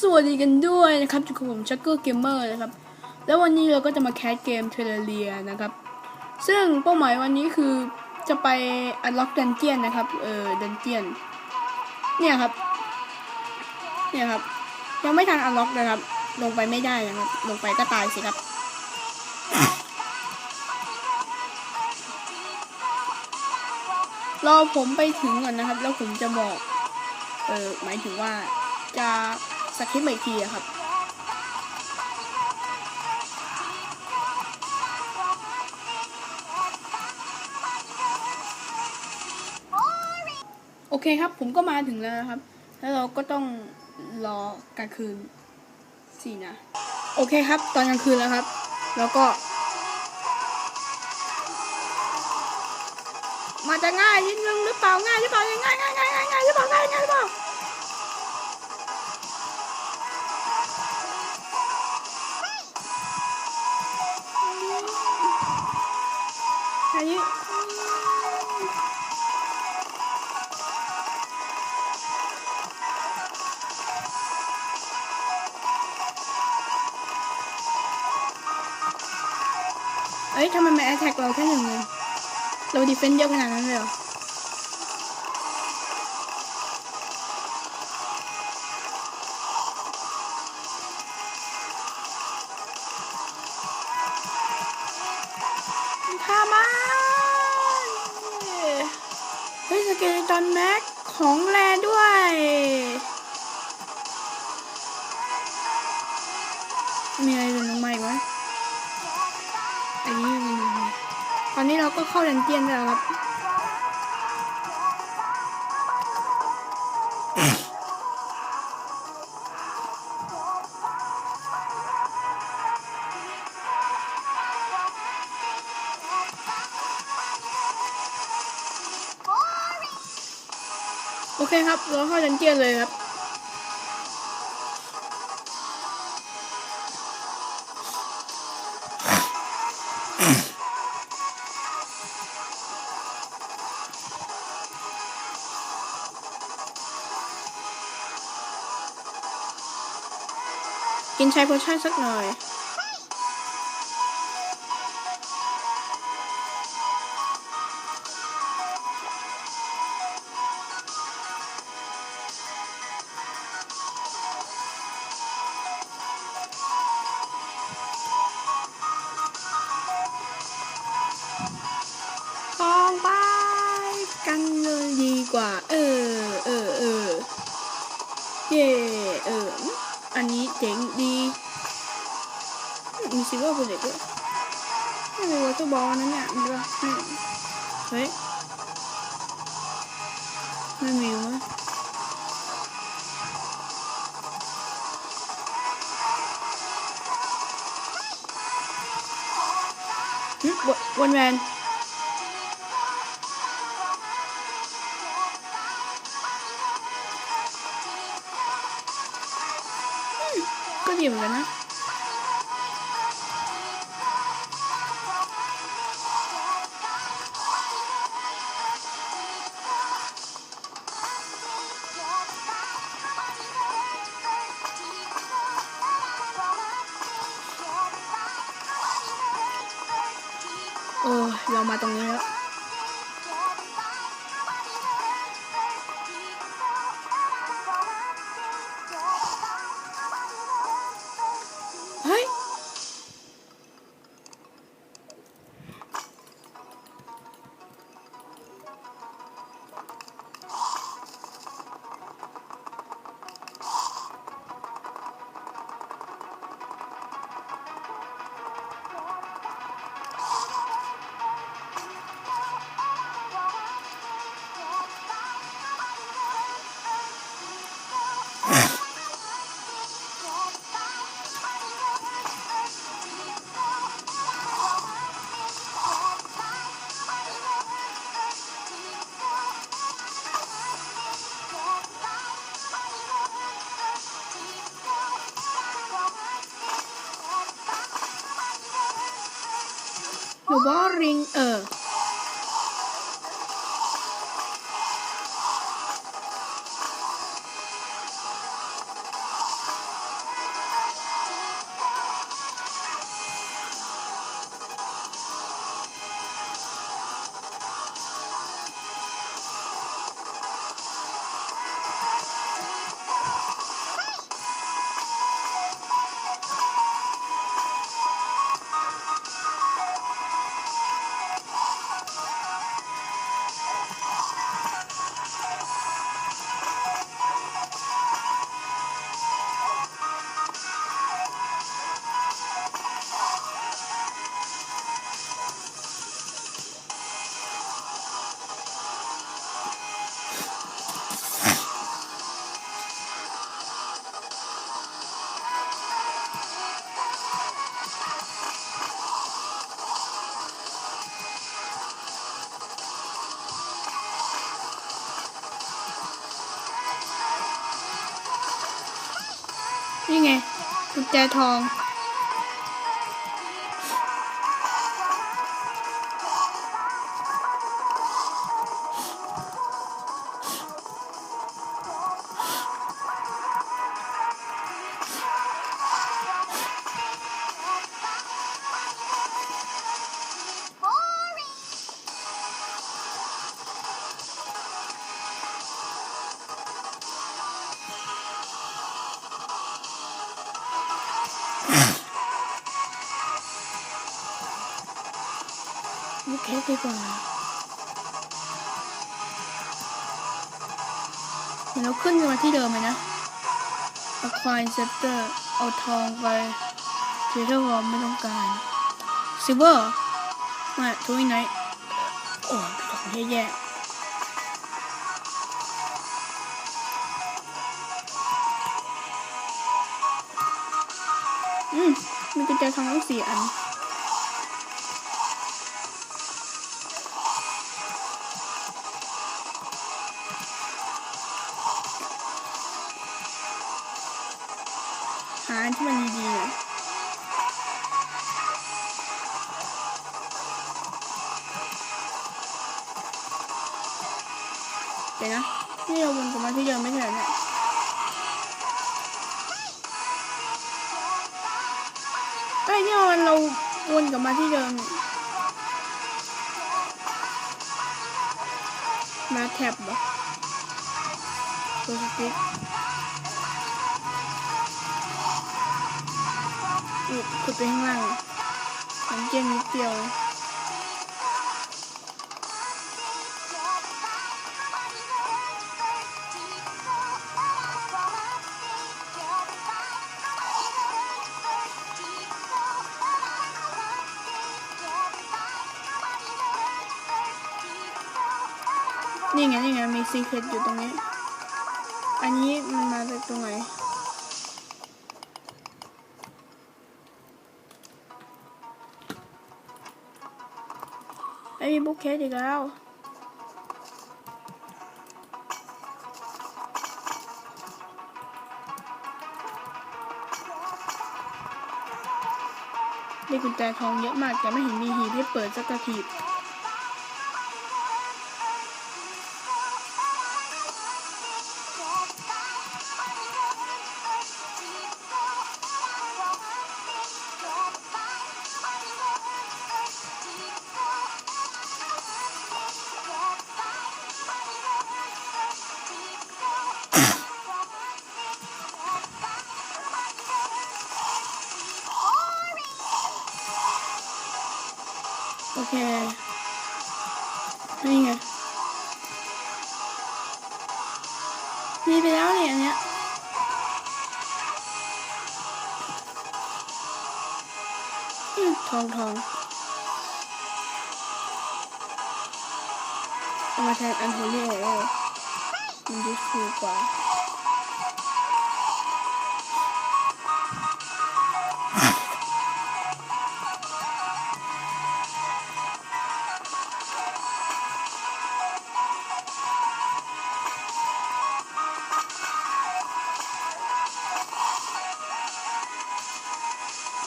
สวัสดีกันด้วยนะครับจุกบผมชักเกอร์เกมเมอร์นะครับ แล้ววันนี้เราก็จะมาแคสเกมเทเลเรียนะครับ ซึ่งเป้าหมายวันนี้คือจะไปอันล็อกดันเจียนนะครับ เออดันเจียน เนี่ยครับ เนี่ยครับ ยังไม่ทันอันล็อกนะครับ ลงไปไม่ได้นะครับ ลงไปก็ตายสิครับ รอผมไปถึงก่อนนะครับ แล้วผมจะบอก เออหมายถึงว่าจะ สคริปต์อีกทีอะครับโอเคครับ ผมก็มาถึงแล้วนะครับ แล้วเราก็ต้องรอกลางคืนสินะ โอเคครับ ตอนกลางคืนแล้วครับ แล้วก็ มาจะง่ายนิดนึงหรือเปล่าง่ายหรือเปล่าง่ายง่ายง่ายง่ายง่ายง่ายหรือเปล่าง่ายง่ายหรือเปล่า อันนี้เอ้ยทำไมมันแอตแทกเราแค่หนึ่งเลยเราดีเฟนต์เยอะขนาดนั้นเลยเหรอ ตอนแม็กของแรด้วย มีอะไรเดินมาองใหม่ไหมอันนี้ตอนนี้เราก็เข้าดันเจียนแล้วครับ โอเคครับเราเข้าดันเจียนเลยครับ กินชายโพชั่นสักหน่อย กันเลยดีกว่าเออเออเออเย่เอออันนี้เจ๋งดีมีซิล อ้ยเร หนูบ กุญ แจทองลูกเดี๋ยวเราขึ้นมาที่เดิมเลยนะ Acquire Scepter เอาทองไปเทเทอร์วอมไม่ต้องการ Silver มาทุยไนท์โอ้ยของแย่ๆอืมมีกุญแจทองทั้งสี่อัน หาที่มันดีๆหน่อยเดี๋ยวนะนี่เราวนกลับมาที่เดิมไม่ใช่เหรอเนี่ยเอ้ยนี่มันเราวนกลับมาที่เดิมมาแท็บเหรอตัวสติ๊ก นี่ขุดไปข้างล่างมันเจนนิดเดียวนี่ไงนี่ไงมีซีเครตอยู่ตรงนี้ อันนี้มันมาจากตรงไหน ไอ้มีบุ๊กเคสอีกแล้วได้กุญแจทองเยอะมากแต่ไม่เห็นมีหีบให้เปิดสักที โอเค นี่ไง มีไปแล้วเนี่ยอันเนี้ยอืมทองทองเอามาแทนอันโฮลี่ของเรามันดูฟูกว่า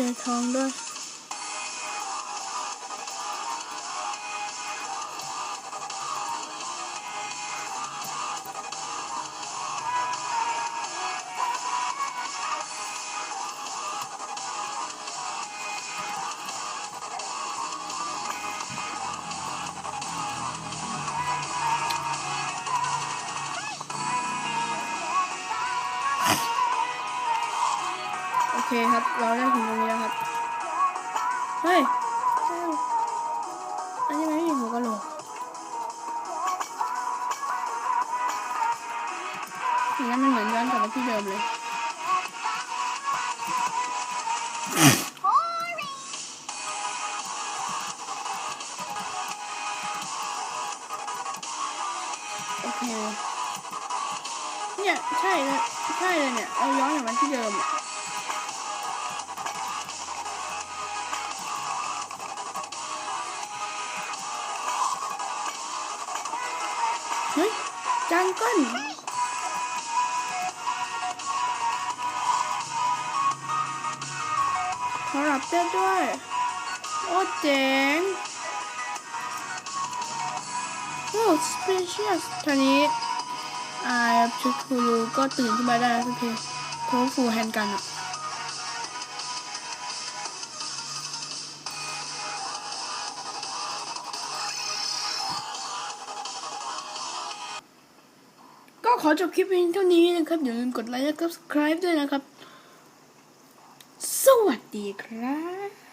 เจอ เคครับ เราได้ถึงตรงนี้แล้วครับ เฮ้ย อันนี้ไม่มีหัวกะโหลกอย่างนั้นมันเหมือนย้อนกลับมาที่เดิมเลย จังก้นขอรับเจ้ด้วย โอ้เจ๋งโอ้สเปเชียสทีนี้อาชุดคูรูก็ตื่นขึ้นมาได้สักทีเพราะฟูแฮนกันอะ ขอจบคลิปเพียงเท่านี้นะครับ อย่าลืมกดไลค์และกด subscribe ด้วยนะครับ สวัสดีครับ